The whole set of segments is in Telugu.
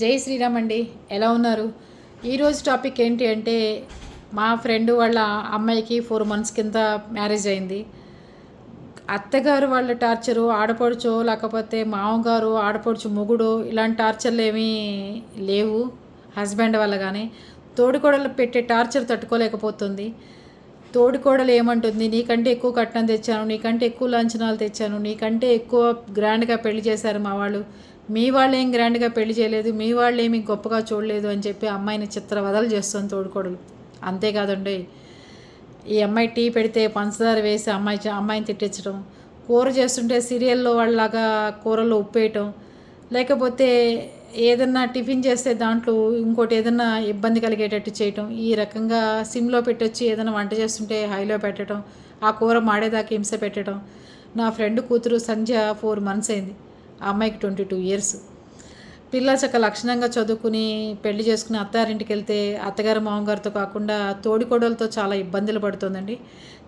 జై శ్రీరామ్ అండి. ఎలా ఉన్నారు? ఈరోజు టాపిక్ ఏంటి అంటే మా ఫ్రెండ్ వాళ్ళ అమ్మాయికి ఫోర్ మంత్స్ కింద మ్యారేజ్ అయింది. అత్తగారు వాళ్ళ టార్చరు ఆడపడుచో లేకపోతే మామగారు ఆడపడుచు మొగుడు ఇలాంటి టార్చర్లు ఏమీ లేవు. హస్బెండ్ వల్ల కానీ తోడుకోడలు పెట్టే టార్చర్ తట్టుకోలేకపోతుంది. తోడుకోడలు ఏమంటుంది? నీకంటే ఎక్కువ కట్నం తెచ్చాను నీకంటే ఎక్కువ లాంఛనాలు తెచ్చాను నీకంటే ఎక్కువ గ్రాండ్గా పెళ్ళి చేశారు మా వాళ్ళు. మీ వాళ్ళు ఏం గ్రాండ్గా పెళ్ళి చేయలేదు మీ వాళ్ళు ఏమి గొప్పగా చూడలేదు అని చెప్పి అమ్మాయిని చిత్రవదలు చేస్తుంది తోడుకోడలు. అంతేకాదండి ఈ అమ్మాయి టీ పెడితే పంచదార వేసి అమ్మాయి అమ్మాయిని తిట్టించడం కూర చేస్తుంటే సీరియల్లో వాళ్ళలాగా కూరలో ఉప్పేయటం లేకపోతే ఏదన్నా టిఫిన్ చేస్తే దాంట్లో ఇంకోటి ఏదన్నా ఇబ్బంది కలిగేటట్టు చేయటం ఈ రకంగా సిమ్లో పెట్టొచ్చి ఏదైనా వంట చేస్తుంటే హైలో పెట్టడం ఆ కూర మాడేదాకా హింస పెట్టడం నా ఫ్రెండ్ కూతురు సంధ్య ఫోర్ మంత్స్ అయింది. ఆ అమ్మాయికి ట్వంటీ టూ ఇయర్స్. పిల్ల చక్క లక్షణంగా చదువుకుని పెళ్ళి చేసుకుని అత్తారింటికి వెళ్తే అత్తగారు మామగారితో కాకుండా తోడికోడలతో చాలా ఇబ్బందులు పడుతుందండి.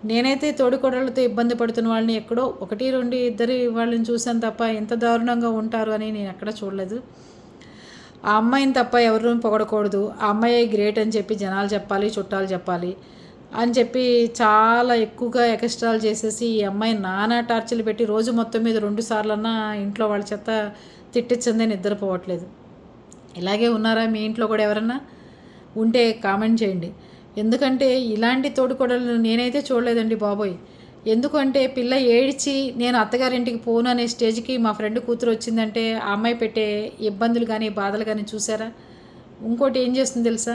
నేనైతే తోడికోడలతో ఇబ్బంది పడుతున్న వాళ్ళని ఎక్కడో ఒకటి రెండు ఇద్దరు వాళ్ళని చూశాను తప్ప ఎంత దారుణంగా ఉంటారు అని నేను ఎక్కడ చూడలేదు. ఆ అమ్మాయిని తప్ప ఎవరు పొగడకూడదు. ఆ అమ్మాయి గ్రేట్ అని చెప్పి జనాలు చెప్పాలి చుట్టాలు చెప్పాలి. అని చెప్పి చాలా ఎక్కువగా ఎక్స్ట్రాలు చేసేసి ఈ అమ్మాయి నానా టార్చర్లు పెట్టి రోజు మొత్తం మీద రెండు సార్లన్నా ఇంట్లో వాళ్ళ చేత తిట్టించిందే నిద్రపోవట్లేదు. ఇలాగే ఉన్నారా మీ ఇంట్లో కూడా ఎవరన్నా? ఉంటే కామెంట్ చేయండి. ఎందుకంటే ఇలాంటి తోడుకోడలు నేనైతే చూడలేదండి బాబోయ్. ఎందుకంటే పిల్ల ఏడ్చి నేను అత్తగారింటికి పోను అనే స్టేజ్కి మా ఫ్రెండ్ కూతురు వచ్చిందంటే ఆ అమ్మాయి పెట్టే ఇబ్బందులు కానీ బాధలు కానీ చూసారా? ఇంకోటి ఏం చేస్తుంది తెలుసా?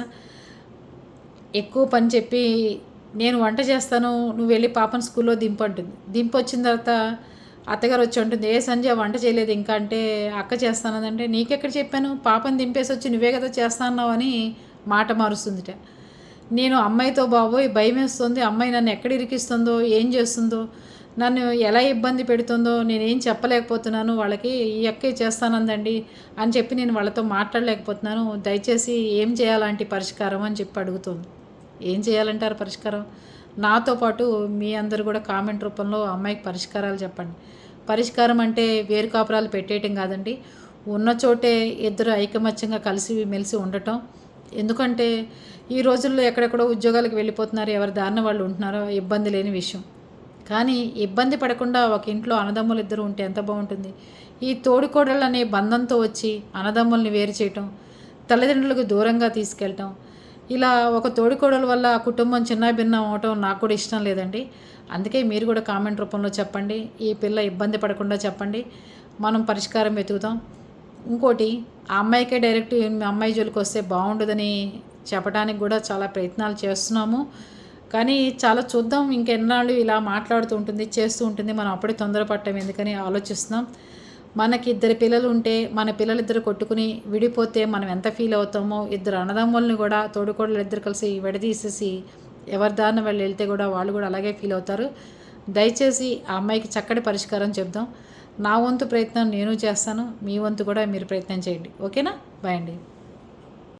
ఎక్కువ పని చెప్పి నేను వంట చేస్తాను నువ్వు వెళ్ళి పాపను స్కూల్లో దింపంటుంది దింపు వచ్చిన తర్వాత అత్తగారు వచ్చి ఉంటుంది ఏ సంజయ్ వంట చేయలేదు ఇంకా అంటే అక్క చేస్తానదంటే నీకెక్కడ చెప్పాను? పాపను దింపేసి వచ్చి నువ్వే కదా చేస్తాన్నావు అని మాట మారుస్తుందిట. నేను అమ్మాయితో బాబోయ్ భయం వేస్తుంది. అమ్మాయి నన్ను ఎక్కడ ఇరికిస్తుందో ఏం చేస్తుందో నన్ను ఎలా ఇబ్బంది పెడుతుందో నేనేం చెప్పలేకపోతున్నాను. వాళ్ళకి ఈ అక్కే చేస్తానందండి అని చెప్పి నేను వాళ్ళతో మాట్లాడలేకపోతున్నాను. దయచేసి ఏం చేయాలంటే పరిష్కారం అని చెప్పి అడుగుతుంది. ఏం చేయాలంటారు పరిష్కారం? నాతో పాటు మీ అందరు కూడా కామెంట్ రూపంలో అమ్మాయికి పరిష్కారాలు చెప్పండి. పరిష్కారం అంటే వేరు కాపురాలు పెట్టేయటం కాదండి. ఉన్న చోటే ఇద్దరు ఐకమత్యంగా కలిసి మెలిసి ఉండటం. ఎందుకంటే ఈ రోజుల్లో ఎక్కడెక్కడో ఉద్యోగాలకు వెళ్ళిపోతున్నారు ఎవరి దారిన వాళ్ళు ఉంటున్నారో ఇబ్బంది లేని విషయం. కానీ ఇబ్బంది పడకుండా ఒక ఇంట్లో అన్నదమ్ములు ఇద్దరు ఉంటే ఎంత బాగుంటుంది. ఈ తోడుకోడళ్ళు అనే బంధంతో వచ్చి అన్నదమ్ముల్ని వేరు చేయటం తల్లిదండ్రులకు దూరంగా తీసుకెళ్ళటం ఇలా ఒక తోడికోడల వల్ల కుటుంబం చిన్న భిన్నం అవటం నాకు కూడా ఇష్టం లేదండి. అందుకే మీరు కూడా కామెంట్ రూపంలో చెప్పండి. ఈ పిల్ల ఇబ్బంది పడకుండా చెప్పండి. మనం పరిష్కారం వెతుకుతాం. ఇంకోటి ఆ అమ్మాయికే డైరెక్ట్ మీ అమ్మాయి జోలికి వస్తే బాగుండదని చెప్పడానికి కూడా చాలా ప్రయత్నాలు చేస్తున్నాము. కానీ చాలా చూద్దాం. ఇంకెన్నాళ్ళు ఇలా మాట్లాడుతూ ఉంటుంది చేస్తూ ఉంటుంది. మనం అప్పుడే తొందరపడటం ఎందుకని ఆలోచిస్తున్నాం. మనకి ఇద్దరు పిల్లలు ఉంటే మన పిల్లలిద్దరు కొట్టుకుని విడిపోతే మనం ఎంత ఫీల్ అవుతామో ఇద్దరు అన్నదమ్ముల్ని కూడా తోడుకోడలు ఇద్దరు కలిసి విడదీసేసి ఎవరి దారిన వాళ్ళు వెళ్తే కూడా వాళ్ళు కూడా అలాగే ఫీల్ అవుతారు. దయచేసి ఆ అమ్మాయికి చక్కటి పరిష్కారం చెప్దాం. నా వంతు ప్రయత్నం నేను చేస్తాను మీ వంతు కూడా మీరు ప్రయత్నం చేయండి. ఓకేనా? బాయ్ అండి.